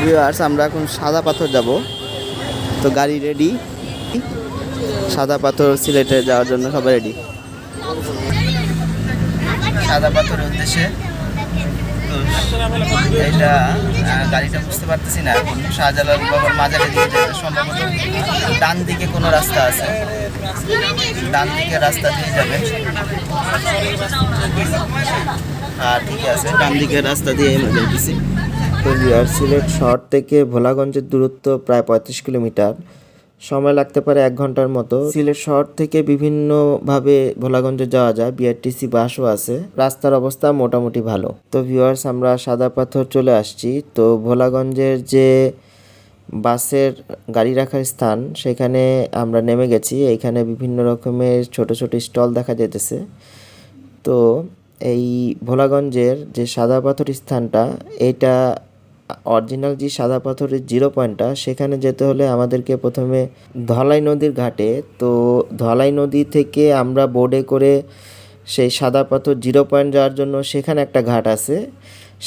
Viewers আমরা এখন সাদা পাথর যাব। তো গাড়ি রেডি সাদা পাথর সিলেটে যাওয়ার জন্য সবাই রেডি সাদা পাথরের উদ্দেশ্যে। এটা গাড়িটা বুঝতে পারতেছি না এখন। শাহজালাল বাবার মাজারে দিয়ে যেতে সম্ভবত ডান দিকে কোনো রাস্তা আছে। ডান দিকে রাস্তা দিয়ে যাবে। হ্যাঁ ঠিক আছে। ডান দিকের রাস্তা দিয়ে আমরা যাইতেছি। তো সিলেট শহর থেকে ভোলাগঞ্জের দূরত্ব প্রায় পঁয়ত্রিশ কিলোমিটার। সময় লাগতে পারে এক ঘণ্টার মতো। সিলেট শহর থেকে বিভিন্নভাবে ভোলাগঞ্জে যাওয়া যায়। বিআরটিসি বাসও আছে। রাস্তার অবস্থা মোটামুটি ভালো। তো ভিউয়ার্স আমরা সাদা পাথর চলে আসছি। তো ভোলাগঞ্জের যে বাসের গাড়ি রাখার স্থান, সেখানে আমরা নেমে গেছি। এইখানে বিভিন্ন রকমের ছোট ছোট স্টল দেখা যেতেছে তো এই ভোলাগঞ্জের যে সাদা পাথর স্থানটা, এটা অরিজিনাল যে সাদা পাথরের জিরো পয়েন্টটা, সেখানে যেতে হলে আমাদেরকে প্রথমে ধলাই নদীর ঘাটে। তো ধলাই নদী থেকে আমরা বোর্ডে করে সেই সাদা পাথর জিরো পয়েন্ট যাওয়ার জন্য সেখানে একটা ঘাট আছে।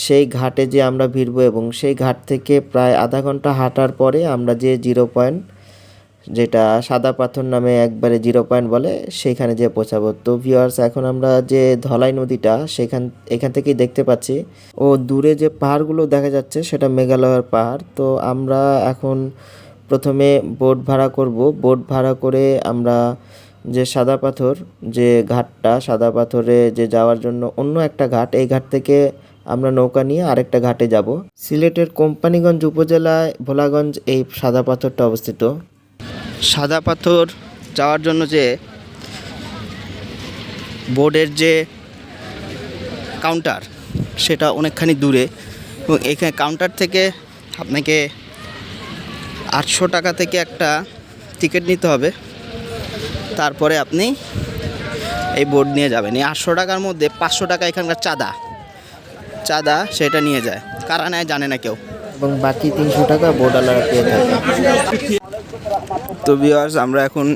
সেই ঘাটে যে আমরা ভিড়বো এবং সেই ঘাট থেকে প্রায় আধা ঘণ্টা হাঁটার পরে আমরা যে জিরো পয়েন্ট যেটা সাদা পাথর নামে একবারে জিরো পয়েন্ট বলে সেইখানে যে পৌঁছাবো। তো ভিওয়ার্স এখন আমরা যে ধলাই নদীটা, সেখান, এখান থেকেই দেখতে পাচ্ছি। ও দূরে যে পাহাড়গুলো দেখা যাচ্ছে, সেটা মেঘালয়ের পাহাড়। তো আমরা এখন প্রথমে বোট ভাড়া করব। বোট ভাড়া করে আমরা যে সাদা পাথর, যে ঘাটটা, সাদা পাথরে যে যাওয়ার জন্য অন্য একটা ঘাট, এই ঘাট থেকে আমরা নৌকা নিয়ে আরেকটা ঘাটে যাব। সিলেটের কোম্পানিগঞ্জ উপজেলায় ভোলাগঞ্জ এই সাদা পাথরটা অবস্থিত। সাদা পাথর যাওয়ার জন্য যে বোর্ডের যে কাউন্টার সেটা অনেকখানি দূরে এবং এখানে কাউন্টার থেকে আপনাকে আটশো টাকা থেকে একটা টিকিট নিতে হবে। তারপরে আপনি এই বোর্ড নিয়ে যাবেন। এই আটশো টাকার মধ্যে পাঁচশো টাকা এখানকার চাঁদা। চাঁদা সেটা নিয়ে যায়। কারা নেয় জানে না কেউ। এবং বাকি তিনশো টাকা বোর্ডওয়ালারা পেয়ে থাকে। তো ভিউয়ার্স আমরা এখন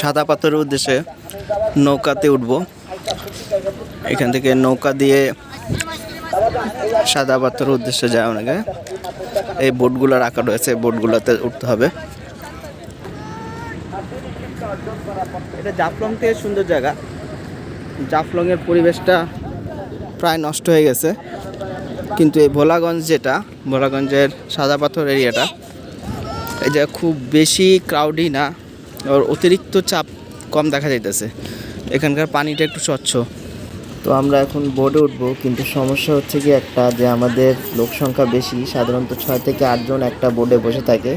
সাদা পাথরের উদ্দেশ্যে নৌকাতে উঠব। এখান থেকে নৌকা দিয়ে সাদা পাথরের উদ্দেশ্যে যায় অনেকে। এই বোটগুলো রাখা রয়েছে বোটগুলোতে উঠতে হবে। এটা জাফলং থেকে সুন্দর জায়গা। জাফলংয়ের পরিবেশটা প্রায় নষ্ট হয়ে গেছে। কিন্তু এই ভোলাগঞ্জ যেটা, ভোলাগঞ্জের সাদা পাথর এরিয়াটা যে খুব বেশি ক্রাউডি না ওর অতিরিক্ত চাপ কম দেখা যাইতেছে। এখানকার পানিটা একটু স্বচ্ছ। তো আমরা এখন বোর্ডে উঠবো, কিন্তু সমস্যা হচ্ছে কি একটা যে আমাদের লোক সংখ্যা বেশি, সাধারণত ছয় থেকে আটজন একটা বোর্ডে বসে থাকে।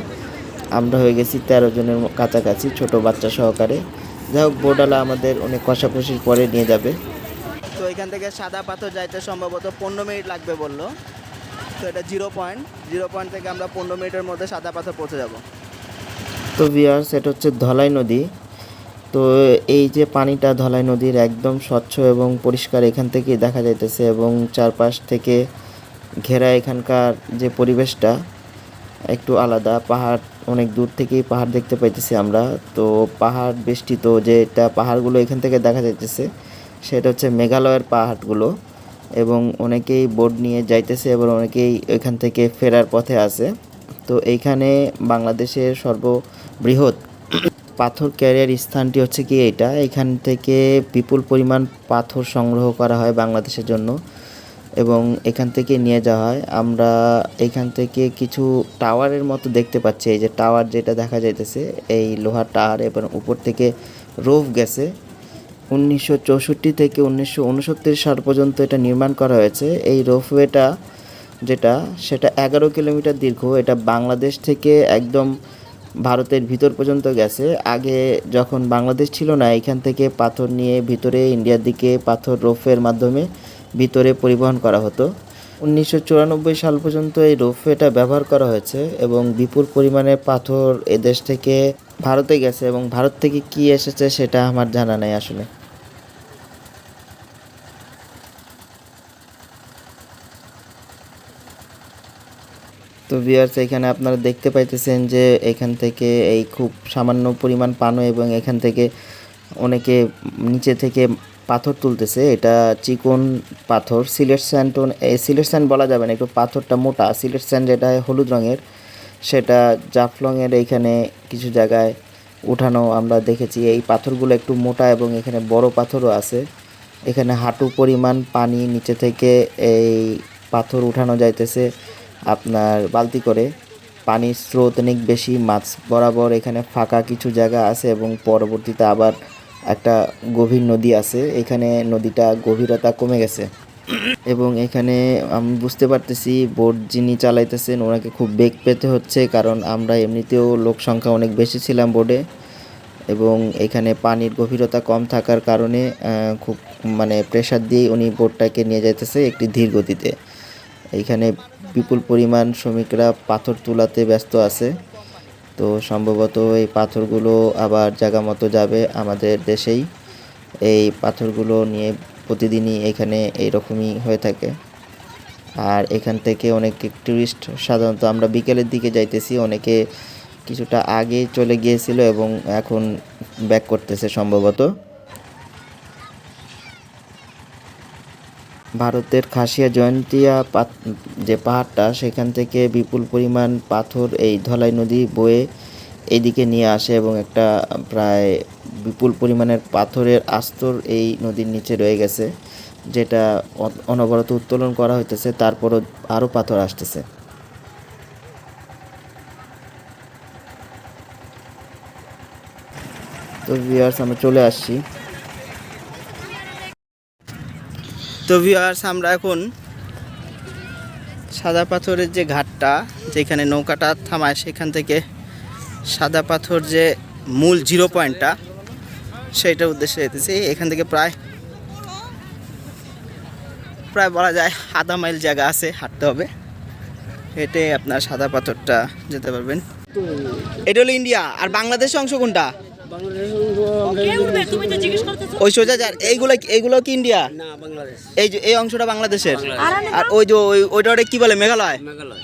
আমরা হয়ে গেছি তেরো জনের কাছাকাছি ছোট বাচ্চা সহকারে। যাই হোক বোর্ডওয়ালা আমাদের অনেক কষাকষির পরে নিয়ে যাবে। তো এখান থেকে সাদা পাথর যাইতে সম্ভবত পনেরো মিনিট লাগবে বলল। তো এটা জিরো পয়েন্ট জিরো পয়েন্ট থেকে আমরা পনেরো মিনিটের মধ্যে সাদা পাথর পৌঁছে যাব। তো ভিয়ার্স এটা হচ্ছে ধলাই নদী। তো এই যে পানিটা ধলাই নদীর একদম স্বচ্ছ এবং পরিষ্কার এখান থেকেই দেখা যাইতেছে এবং চারপাশ থেকে ঘেরা এখানকার যে পরিবেশটা একটু আলাদা। পাহাড়, অনেক দূর থেকেই পাহাড় দেখতে পাইতেছি আমরা। তো পাহাড় বেষ্টিত যেটা পাহাড়গুলো এখান থেকে দেখা যাইতেছে, সেটা হচ্ছে মেঘালয়ের পাহাড়গুলো। এবং অনেকেই বোর্ড নিয়ে যাইতেছে এবং অনেকেই এখান থেকে ফেরার পথে আছে। তো এইখানে বাংলাদেশের সর্ববৃহৎ পাথর ক্যারিয়ার স্থানটি হচ্ছে কি এটা এখান থেকে বিপুল পরিমাণ পাথর সংগ্রহ করা হয় বাংলাদেশের জন্য এবং এখান থেকে নিয়ে যাওয়া হয়। আমরা এখান থেকে কিছু টাওয়ারের মতো দেখতে পাচ্ছি। এই যে টাওয়ার যেটা দেখা যাইতেছে, এই লোহার টাওয়ার এবং উপর থেকে রোফ গেছে। উনিশশো চৌষট্টি থেকে উনিশশো উনসত্তর সাল পর্যন্ত এটা নির্মাণ করা হয়েছে। এই রোপওয়েটা যেটা, সেটা এগারো কিলোমিটার দীর্ঘ। এটা বাংলাদেশ থেকে একদম ভারতের ভিতর পর্যন্ত গেছে। আগে যখন বাংলাদেশ ছিল না, এখান থেকে পাথর নিয়ে ভিতরে ইন্ডিয়ার দিকে পাথর রোপওয়ের মাধ্যমে ভিতরে পরিবহন করা হতো। উনিশশো চুরানব্বই সাল পর্যন্ত এই রোপওয়েটা ব্যবহার করা হয়েছে এবং বিপুল পরিমাণে পাথর এদেশ থেকে ভারতে গেছে এবং ভারত থেকে কি এসেছে সেটা আমার জানা নেই আসলে। তো ভিউয়ার্স এখানে আপনারা দেখতে পাইতেছেন যে এখান থেকে এই খুব সামান্য পরিমাণ পানো এবং এখান থেকে অনেকে নিচে থেকে পাথর তুলতেছে। এটা চিকন পাথর। সিলেট স্যান্ড সিলেট স্যান্ড বলা যাবে না, একটু পাথরটা মোটা। সিলেট স্যান্ড যেটা হলুদ রঙের। সেটা জাফলংয়ের এইখানে কিছু জায়গায় উঠানো আমরা দেখেছি। এই পাথরগুলো একটু মোটা এবং এখানে বড় পাথরও আছে। এখানে হাঁটু পরিমাণ পানি নিচে থেকে এই পাথর উঠানো যাইতেছে আপনার বালতি করে। পানির স্রোত অনেক বেশি, মাছ বরাবর এখানে ফাঁকা কিছু জায়গা আছে এবং পরবর্তীতে আবার একটা গভীর নদী আছে। এখানে নদীটা গভীরতা কমে গেছে। এবং এখানে আমি বুঝতে পারতেছি বোট যিনি চালাইতেছেন ওনাকে খুব বেগ পেতে হচ্ছে, কারণ আমরা এমনিতেও লোক সংখ্যা অনেক বেশি ছিলাম বোর্ডে এবং এখানে পানির গভীরতা কম থাকার কারণে খুব মানে প্রেসার দিয়ে উনি বোটটাকে নিয়ে যাইতেছে একটি ধীর গতিতে। এইখানে বিপুল পরিমাণ শ্রমিকরা পাথর তোলাতে ব্যস্ত আছে। তো সম্ভবত এই পাথরগুলো আবার জায়গা মতো যাবে আমাদের দেশেই। এই পাথরগুলো নিয়ে প্রতিদিনই এখানে এইরকমই হয়ে থাকে। আর এখান থেকে অনেক টুরিস্ট সাধারণত আমরা বিকেলের দিকে যাইতেছি, অনেকে কিছুটা আগে চলে গিয়েছিল এবং এখন ব্যাক করতেছে সম্ভবত। ভারতের খাসিয়া জয়ন্তিয়া যে পাহাড়টা, সেখান থেকে বিপুল পরিমাণ পাথর এই ধলাই নদী বয়ে এইদিকে নিয়ে আসে এবং একটা প্রায় বিপুল পরিমাণের পাথরের আস্তর এই নদীর নিচে রয়ে গেছে, যেটা অনবরত উত্তোলন করা হইতেছে, তারপরও আরও পাথর আসতেছে। তো ভিউয়ার্স আমরা চলে আসছি। তো ভিউয়ার্স আমরা এখন সাদা পাথরের যে ঘাটটা, যেখানে নৌকাটা থামায়, সেখান থেকে সাদা পাথর যে মূল জিরো পয়েন্টটা সেইটার উদ্দেশ্যে যেতেছি। এখান থেকে প্রায় প্রায় বলা যায় আধা মাইল জায়গা আছে হাঁটতে হবে। হেঁটে আপনার সাদা পাথরটা যেতে পারবেন। এটা হলো ইন্ডিয়া। আর বাংলাদেশের অংশ কোনটা? কে উঠবে? তুমি তো জিজ্ঞেস করতেছো। ওই সোজা যার এইগুলো এইগুলো কি ইন্ডিয়া? এই যে এই অংশটা বাংলাদেশের। আর ওই যে ওই ওইটা ওটা কি বলে? মেঘালয়? মেঘালয়।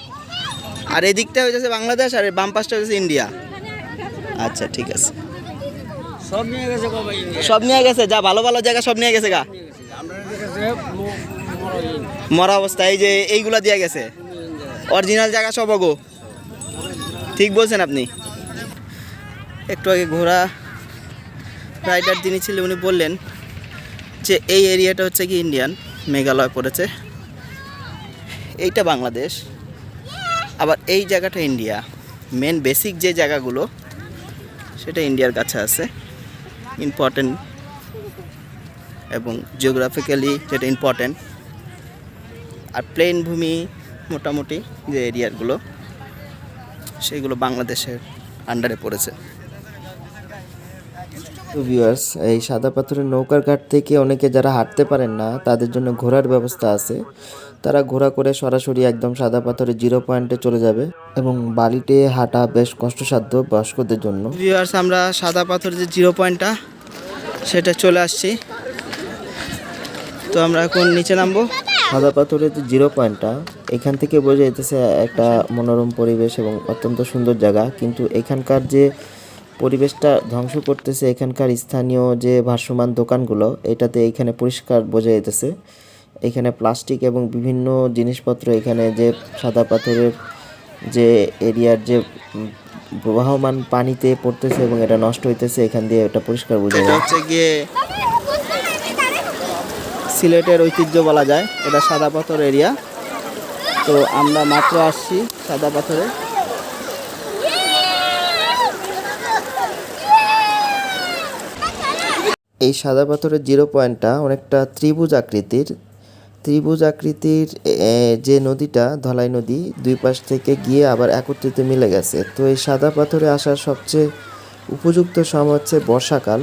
আর এই দিকটা হচ্ছে বাংলাদেশ আর বাম পাশটা ইন্ডিয়া। আচ্ছা ঠিক আছে। সব নিয়ে গেছে বাবা সব নিয়ে গেছে যা ভালো ভালো জায়গা সব নিয়ে গেছে গা। মরা অবস্থা এই যে এইগুলা দিয়ে গেছে। অরিজিনাল জায়গা সব অগো ঠিক বলছেন আপনি। একটু আগে ঘোড়া রাইডার যিনি ছিলেন উনি বললেন যে এই এরিয়াটা হচ্ছে কি ইন্ডিয়ান মেঘালয় পড়েছে। এইটা বাংলাদেশ। আবার এই জায়গাটা ইন্ডিয়া মেন বেসিক যে জায়গাগুলো সেটা ইন্ডিয়ার কাছে আছে। ইম্পর্টেন্ট এবং জিওগ্রাফিক্যালি যেটা ইম্পর্টেন্ট আর প্লেন ভূমি মোটামুটি যে এরিয়াগুলো সেগুলো বাংলাদেশের আন্ডারে পড়েছে। ভিউয়ার্স এই সাদা পাথরের নৌকার ঘাট থেকে অনেকে যারা হাঁটতে পারেন না, তাদের জন্য ঘোরার ব্যবস্থা আছে। তারা ঘোরা করে সরাসরি একদম সাদা পাথরের জিরো পয়েন্টে চলে যাবে এবং বালিতে হাঁটা বেশ কষ্টসাধ্য বয়স্কদের জন্য। ভিউয়ার্স আমরা সাদা পাথরের যে জিরো পয়েন্টটা সেটা চলে আসছি। তো আমরা এখন নিচে নামবো। সাদা পাথরের যে জিরো পয়েন্টটা এখান থেকে বোঝা যেতেছে একটা মনোরম পরিবেশ এবং অত্যন্ত সুন্দর জায়গা। কিন্তু এখানকার যে পরিবেশটা ধ্বংস করতেছে এখানকার স্থানীয় যে ভাসমান দোকানগুলো এটাতে এখানে পরিষ্কার বোঝা যেতেছে এখানে প্লাস্টিক এবং বিভিন্ন জিনিসপত্র এখানে যে সাদা পাথরের যে এরিয়ার যে প্রবাহমান পানিতে পড়তেছে এবং এটা নষ্ট হইতেছে এখান দিয়ে এটা পরিষ্কার বোঝা যায়। হচ্ছে গিয়ে সিলেটের ঐতিহ্য বলা যায়। এটা সাদা পাথর এরিয়া। তো আমরা মাত্র আসছি সাদা পাথরে। এই সাদা পাথরের জিরো পয়েন্টটা অনেকটা ত্রিভুজ আকৃতির। ত্রিভুজ আকৃতির যে নদীটা, ধলাই নদী, দুই পাশ থেকে গিয়ে আবার একত্রিত মিলে গেছে। তো এই সাদা পাথরে আসার সবচেয়ে উপযুক্ত সময় হচ্ছে বর্ষাকাল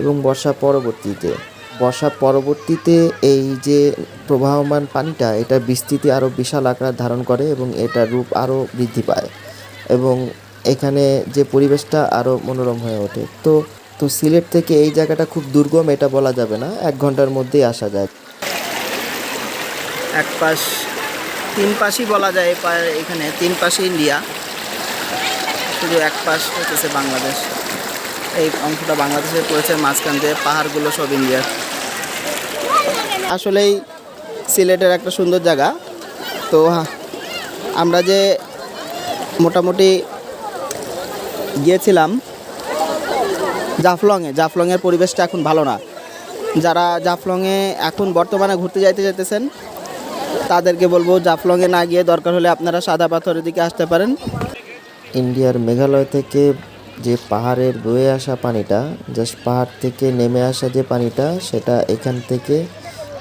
এবং বর্ষা পরবর্তীতে। বর্ষা পরবর্তীতে এই যে প্রবাহমান পানিটা, এটা বিস্তৃতি আরও বিশাল আকার ধারণ করে এবং এটার রূপ আরও বৃদ্ধি পায় এবং এখানে যে পরিবেশটা আরও মনোরম হয়ে ওঠে। তো তো সিলেট থেকে এই জায়গাটা খুব দুর্গম, এটা বলা যাবে না। এক ঘণ্টার মধ্যেই আসা যায়। এক পাশ, তিন পাশই বলা যায় এখানে, তিন পাশে ইন্ডিয়া। শুধু এক পাশ হচ্ছে বাংলাদেশ। এই অংশটা বাংলাদেশে পড়েছে, মাঝখান দিয়ে পাহাড়গুলো সব ইন্ডিয়ার। আসলেই সিলেটের একটা সুন্দর জায়গা। তো আমরা যে মোটামুটি গিয়েছিলাম জাফলংয়ে, জাফলংয়ের পরিবেশটা এখন ভালো না। যারা জাফলংয়ে এখন বর্তমানে ঘুরতে যাইতে যেতেছেন তাদেরকে বলব, জাফলংয়ে না গিয়ে দরকার হলে আপনারা সাদা পাথরের দিকে আসতে পারেন। ইন্ডিয়ার মেঘালয় থেকে যে পাহাড়ের বয়ে আসা পানিটা, জাস্ট পাহাড় থেকে নেমে আসা যে পানিটা, সেটা এখান থেকে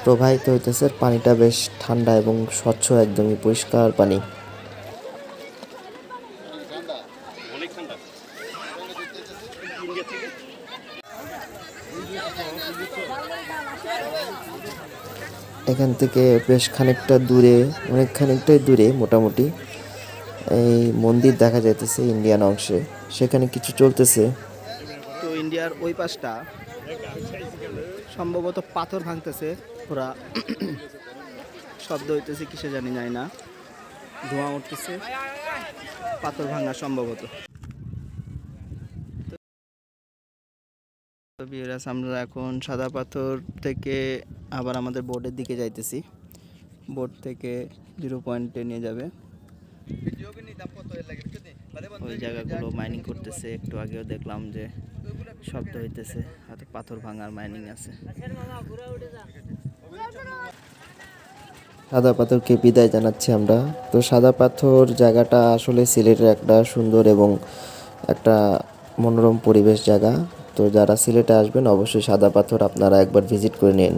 প্রবাহিত হইতেছে। পানিটা বেশ ঠান্ডা এবং স্বচ্ছ, একদমই পরিষ্কার পানি। এখান থেকে বেশ খানিকটা দূরে, অনেক খানিকটাই দূরে মোটামুটি, এই মন্দির দেখা যাইতেছে ইন্ডিয়ান অংশে। সেখানে কিছু চলতেছে। তো ইন্ডিয়ার ওই পাশটা সম্ভবত পাথর ভাঙতেছে, ওরা শব্দ হইতেছে, কিসে জানি যায় না। ধোঁয়া উঠতেছে, পাথর ভাঙা সম্ভবত। বিয়েরাস আমরা এখন সাদা পাথর থেকে আবার আমাদের বোর্ডের দিকে যাইতেছি। বোর্ড থেকে জিরো পয়েন্টে নিয়ে যাবে। ওই জায়গাগুলো মাইনিং করতেছে, একটু আগেও দেখলাম যে শব্দ হইতেছে হয়তো পাথর ভাঙার মাইনিং আছে। সাদা পাথরকে বিদায় জানাচ্ছি আমরা। তো সাদা পাথর জায়গাটা আসলে সিলেটের একটা সুন্দর এবং একটা মনোরম পরিবেশ জায়গা। তো যারা সিলেটে আসবেন অবশ্যই সাদা পাথর আপনারা একবার ভিজিট করে নিন।